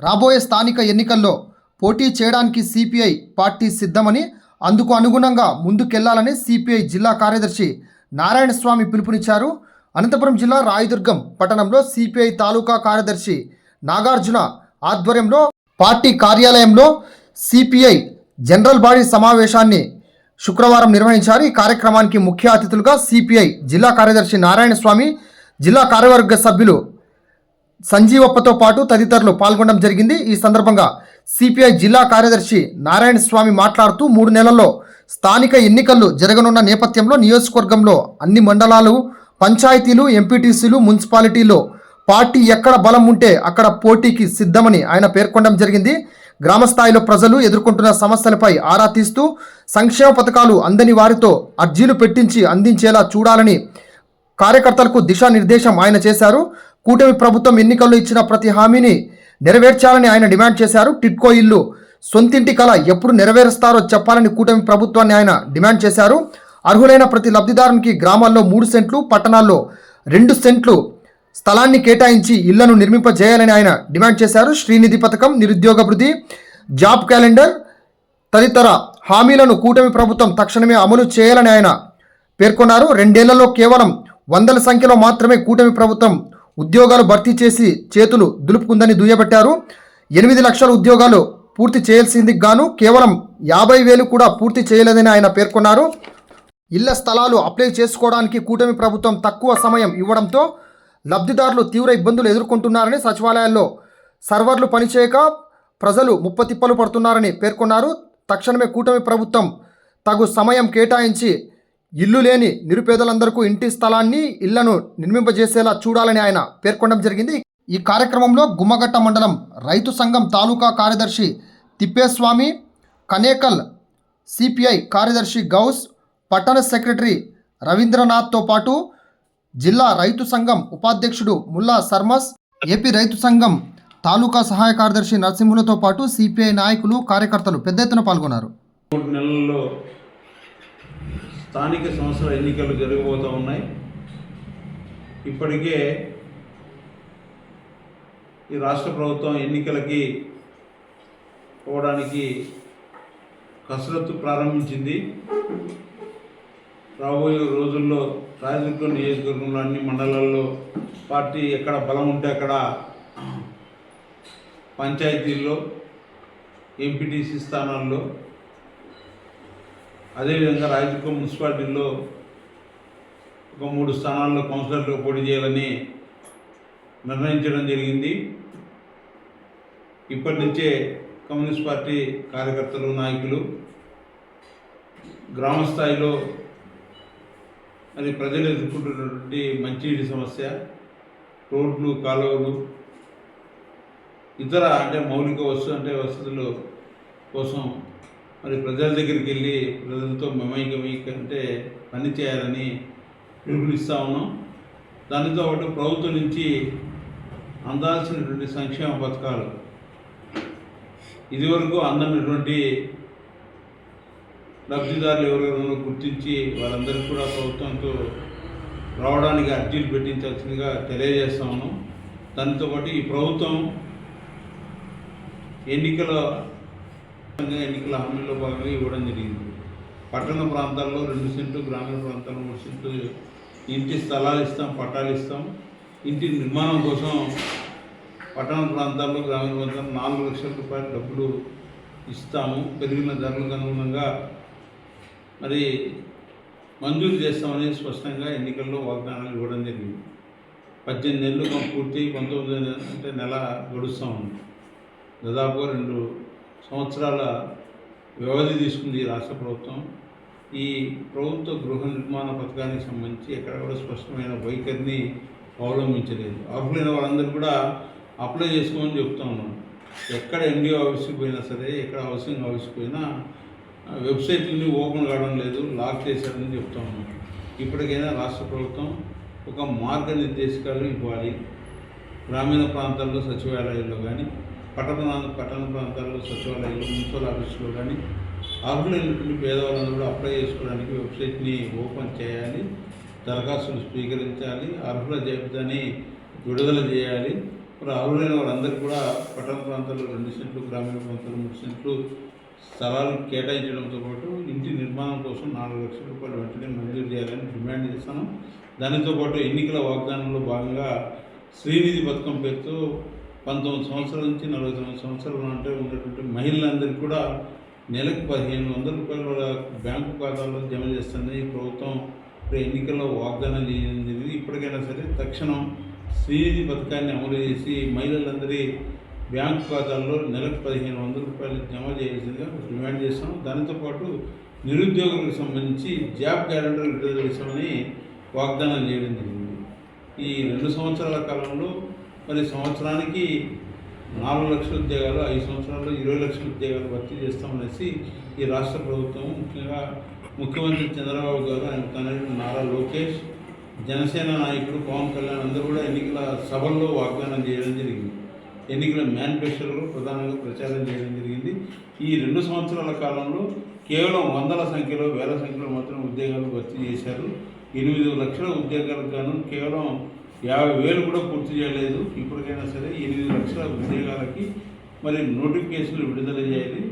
రాబోయే స్థానిక ఎన్నికల్లో పోటీ చేయడానికి సిపిఐ పార్టీ సిద్ధమని అందుకు అనుగుణంగా ముందుకెళ్ళాలని సిపిఐ జిల్లా కార్యదర్శి నారాయణ స్వామి పిలుపునిచ్చారు. అనంతపురం జిల్లా రాయదుర్గం పట్టణంలో సిపిఐ తాలూకా కార్యదర్శి నాగార్జున ఆధ్వర్యంలో పార్టీ కార్యాలయంలో సిపిఐ జనరల్ బాడీ సమావేశాన్ని శుక్రవారం నిర్వహించారు. ఈ కార్యక్రమానికి ముఖ్య అతిథులుగా సిపిఐ జిల్లా కార్యదర్శి నారాయణ స్వామి జిల్లా కార్యవర్గ సభ్యులు సంజీవప్పతో పాటు తదితరులు పాల్గొనడం జరిగింది. ఈ సందర్భంగా సిపిఐ జిల్లా కార్యదర్శి నారాయణ స్వామి మాట్లాడుతూ మూడు నెలల్లో స్థానిక ఎన్నికలు జరగనున్న నేపథ్యంలో నియోజకవర్గంలో అన్ని మండలాలు పంచాయతీలు ఎంపీటీసీలు మున్సిపాలిటీలో పార్టీ ఎక్కడ బలం ఉంటే అక్కడ పోటీకి సిద్ధమని ఆయన పేర్కొనడం జరిగింది. గ్రామస్థాయిలో ప్రజలు ఎదుర్కొంటున్న సమస్యలపై ఆరా తీస్తూ సంక్షేమ పథకాలు అందని వారితో అర్జీలు పెట్టించి అందించేలా చూడాలని కార్యకర్తలకు దిశానిర్దేశం ఆయన చేశారు. కూటమి ప్రభుత్వం ఎన్నికల్లో ఇచ్చిన ప్రతి హామీని నెరవేర్చాలని ఆయన డిమాండ్ చేశారు. టిట్కో ఇల్లు సొంతింటి కళ ఎప్పుడు నెరవేరుస్తారో చెప్పాలని కూటమి ప్రభుత్వాన్ని ఆయన డిమాండ్ చేశారు. అర్హులైన ప్రతి లబ్ధిదారునికి గ్రామాల్లో మూడు సెంట్లు పట్టణాల్లో రెండు సెంట్లు స్థలాన్ని కేటాయించి ఇళ్ళను నిర్మింపజేయాలని ఆయన డిమాండ్ చేశారు. శ్రీనిధి పథకం నిరుద్యోగ వృద్ధి జాబ్ క్యాలెండర్ తదితర హామీలను కూటమి ప్రభుత్వం తక్షణమే అమలు చేయాలని ఆయన పేర్కొన్నారు. రెండేళ్ళలో కేవలం వందల సంఖ్యలో మాత్రమే కూటమి ప్రభుత్వం ఉద్యోగాలు భర్తీ చేసి చేతులు దులుపుకుందని దుయ్యబట్టారు. ఎనిమిది లక్షల ఉద్యోగాలు పూర్తి చేయాల్సిందికి గాను కేవలం యాభై వేలు కూడా పూర్తి చేయలేదని ఆయన పేర్కొన్నారు. ఇళ్ళ స్థలాలు అప్లై చేసుకోవడానికి కూటమి ప్రభుత్వం తక్కువ సమయం ఇవ్వడంతో లబ్ధిదారులు తీవ్ర ఇబ్బందులు ఎదుర్కొంటున్నారని సచివాలయాల్లో సర్వర్లు పనిచేయక ప్రజలు ముప్పతిప్పలు పడుతున్నారని పేర్కొన్నారు. తక్షణమే కూటమి ప్రభుత్వం తగు సమయం కేటాయించి ఇల్లు లేని నిరుపేదలందరికీ ఇంటి స్థలాన్ని ఇళ్ళను నిర్మింపజేసేలా చూడాలని ఆయన పేర్కొనడం జరిగింది. ఈ కార్యక్రమంలో గుమ్మగట్ట మండలం రైతు సంఘం తాలూకా కార్యదర్శి తిప్పేస్వామి కనేకల్ సిపిఐ కార్యదర్శి గౌస్ పట్టణ సెక్రటరీ రవీంద్రనాథ్తో పాటు జిల్లా రైతు సంఘం ఉపాధ్యక్షుడు ముల్లా సర్మస్ ఏపీ రైతు సంఘం తాలూకా సహాయ కార్యదర్శి నరసింహులతో పాటు సిపిఐ నాయకులు కార్యకర్తలు పెద్ద ఎత్తున పాల్గొన్నారు. మూడు నెలల్లో స్థానిక సంస్థల ఎన్నికలు జరగబోతూ ఉన్నాయి. ఇప్పటికే ఈ రాష్ట్ర ప్రభుత్వం ఎన్నికలకి పోవడానికి కసరత్తు ప్రారంభించింది. రాబోయే రోజుల్లో రాజకీయ నియోజకవర్గంలో అన్ని మండలాల్లో పార్టీ ఎక్కడ బలం ఉంటే అక్కడ పంచాయతీల్లో ఎంపీటీసీ స్థానాల్లో అదేవిధంగా రాయదుర్గం మున్సిపాలిటీలో ఒక మూడు స్థానాల్లో కౌన్సిలర్లు పోటీ చేయాలని నిర్ణయించడం జరిగింది. ఇప్పటి నుంచే కమ్యూనిస్ట్ పార్టీ కార్యకర్తలు నాయకులు గ్రామ స్థాయిలో మరి ప్రజలు ఎదుర్కొంటున్నటువంటి మంచినీటి సమస్య రోడ్లు కాలువలు ఇతర అంటే మౌలిక వస్తు అంటే వసతులు కోసం మరి ప్రజల దగ్గరికి వెళ్ళి ప్రజలతో మమైకమై అంటే పని చేయాలని పిలుపునిస్తూ ఉన్నాం. దానితో పాటు ప్రభుత్వం నుంచి అందాల్సినటువంటి సంక్షేమ పథకాలు. ఇదివరకు అందనటువంటి లబ్ధిదారులు ఎవరెవరో గుర్తించి వారందరికీ కూడా ప్రభుత్వంతో రావడానికి అర్జీలు పెట్టించాల్సిందిగా తెలియజేస్తా ఉన్నాం. దానితో పాటు ఈ ప్రభుత్వం ఎన్నికల ఎన్నికల హామీలో భాగంగా ఇవ్వడం జరిగింది. పట్టణ ప్రాంతాల్లో రెండు సెంట్లు గ్రామీణ ప్రాంతాల్లో మూడు సెంట్లు ఇంటి స్థలాలు ఇస్తాం పట్టాలు ఇస్తాం. ఇంటి నిర్మాణం కోసం పట్టణ ప్రాంతాల్లో గ్రామీణ ప్రాంతాల్లో నాలుగు లక్షల రూపాయల డబ్బులు ఇస్తాము. పెరిగిన ధరలకు అనుగుణంగా మరి మంజూరు చేస్తామని స్పష్టంగా ఎన్నికల్లో వాగ్దానాలు ఇవ్వడం జరిగింది. పద్దెనిమిది నెలలు పూర్తి పంతొమ్మిది అంటే నెల గడుస్తూ ఉంది. దాదాపుగా రెండు సంవత్సరాల వ్యవధి తీసుకుంది ఈ రాష్ట్ర ప్రభుత్వం. ఈ ప్రభుత్వ గృహ నిర్మాణ పథకానికి సంబంధించి ఎక్కడ కూడా స్పష్టమైన వైఖరిని అవలంబించలేదు. అర్హులైన వాళ్ళందరూ కూడా అప్లై చేసుకోమని చెప్తా ఉన్నాం ఎక్కడ ఎన్డీఓ ఆఫీస్కి పోయినా సరే ఎక్కడ హౌసింగ్ ఆఫీస్కి పోయినా వెబ్సైట్లన్నీ ఓపెన్ కావడం లేదు లాక్ చేశారని చెప్తా ఉన్నాం ఇప్పటికైనా రాష్ట్ర ప్రభుత్వం ఒక మార్గనిర్దేశకాలు ఇవ్వాలి. గ్రామీణ ప్రాంతాల్లో సచివాలయాల్లో కానీ పట్టణ పట్టణ ప్రాంతాల్లో సచివాలయాలు మున్సిపల్ ఆఫీసులో కానీ అర్హులైనటువంటి పేదవాళ్ళందరూ కూడా అప్లై చేసుకోవడానికి వెబ్సైట్ని ఓపెన్ చేయాలి. దరఖాస్తులు స్వీకరించాలి. అర్హుల జాబితాని విడుదల చేయాలి. మరి అర్హులైన వాళ్ళందరూ కూడా పట్టణ ప్రాంతాల్లో రెండు సెంట్లు గ్రామీణ ప్రాంతాల్లో మూడు సెంట్లు స్థలాలు కేటాయించడంతో పాటు ఇంటి నిర్మాణం కోసం నాలుగు లక్షల రూపాయలు వెంటనే మంజూరు చేయాలని డిమాండ్ చేస్తాను దానితో పాటు ఎన్నికల వాగ్దానంలో భాగంగా శ్రీనిధి పథకం పేరుతో పంతొమ్మిది సంవత్సరాల నుంచి నలభై తొమ్మిది సంవత్సరాలు అంటే ఉన్నటువంటి మహిళలందరికీ కూడా నెలకు పదిహేను వందల రూపాయలు వాళ్ళ బ్యాంకు ఖాతాల్లో జమ చేస్తుంది ఈ ప్రభుత్వం ఇప్పుడు ఎన్నికల్లో వాగ్దానం చేయడం జరిగింది ఇప్పటికైనా సరే తక్షణం శ్రీనిధి పథకాన్ని అమలు చేసి మహిళలందరి బ్యాంకు ఖాతాల్లో నెలకు పదిహేను వందల రూపాయలు జమ చేయాల్సిందిగా డిమాండ్ చేస్తాం. దానితో పాటు నిరుద్యోగులకు సంబంధించి జాబ్ క్యాలెండర్ విడుదల చేస్తామని వాగ్దానం చేయడం జరిగింది. ఈ రెండు సంవత్సరాల కాలంలో మరి సంవత్సరానికి నాలుగు లక్షల ఉద్యోగాలు ఐదు సంవత్సరాల్లో ఇరవై లక్షల ఉద్యోగాలు భర్తీ చేస్తామనేసి ఈ రాష్ట్ర ప్రభుత్వం ముఖ్యంగా ముఖ్యమంత్రి చంద్రబాబు గారు ఆయన తనయుడు నారా లోకేష్ జనసేన నాయకుడు పవన్ కళ్యాణ్ అందరూ కూడా ఎన్నికల సభల్లో వాగ్దానం చేయడం జరిగింది. ఎన్నికల మేనిఫెస్టోలో ప్రధానంగా ప్రచారం చేయడం జరిగింది. ఈ రెండు సంవత్సరాల కాలంలో కేవలం వందల సంఖ్యలో వేల సంఖ్యలో మాత్రం ఉద్యోగాలు భర్తీ చేశారు. ఎనిమిది లక్షల ఉద్యోగాలకు గాను కేవలం యాభై వేలు కూడా పూర్తి చేయలేదు. ఇప్పటికైనా సరే ఎనిమిది లక్షల ఉద్యోగాలకి మరి నోటిఫికేషన్లు విడుదల చేయాలి.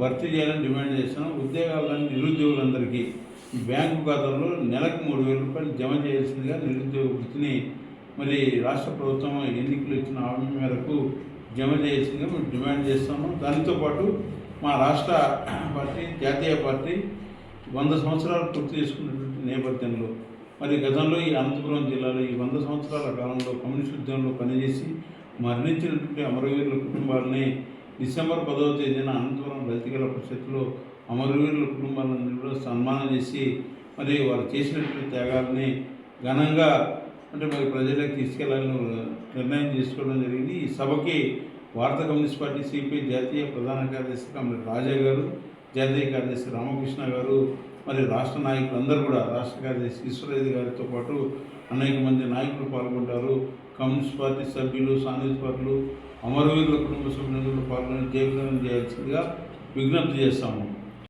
భర్తీ చేయాలని డిమాండ్ చేస్తున్నాం. ఉద్యోగాలను నిరుద్యోగులందరికీ బ్యాంకు ఖాతాలో నెలకు మూడు వేల రూపాయలు జమ చేయాల్సిందిగా నిరుద్యోగ వృత్తిని మరి రాష్ట్ర ప్రభుత్వం ఎన్నికలు ఇచ్చిన హామీ మేరకు జమ చేయాల్సిందిగా మేము డిమాండ్ చేస్తాము దానితో పాటు మా రాష్ట్ర పార్టీ జాతీయ పార్టీ వంద సంవత్సరాలు పూర్తి చేసుకున్నటువంటి నేపథ్యంలో మరి గతంలో ఈ అనంతపురం జిల్లాలో ఈ వంద సంవత్సరాల కాలంలో కమ్యూనిస్ట్ ఉద్యమంలో పనిచేసి మరణించినటువంటి అమరవీరుల కుటుంబాలని డిసెంబర్ పదవ తేదీన అనంతపురం రైతుగల పరిషత్తులో అమరవీరుల కుటుంబాలను కూడా సన్మానం చేసి మరి వారు చేసినటువంటి త్యాగాలని ఘనంగా అంటే మరి ప్రజలకు తీసుకెళ్ళాలని నిర్ణయం తీసుకోవడం జరిగింది. ఈ సభకి భారత కమ్యూనిస్ట్ పార్టీ సిపిఐ జాతీయ ప్రధాన కార్యదర్శి కమల రాజా గారు జాతీయ కార్యదర్శి రామకృష్ణ గారు మరి రాష్ట్ర నాయకులు అందరూ కూడా రాష్ట్ర కార్యదర్శి ఈశ్వరరెడ్డి గారితో పాటు అనేక మంది నాయకులు పాల్గొంటారు. కమ్యూనిస్ట్ పార్టీ సభ్యులు సానుభూతి అమరవీరుల కుటుంబ సభ్యులు పాల్గొని జయప్రదం చేయాల్సిందిగా విజ్ఞప్తి చేస్తాము.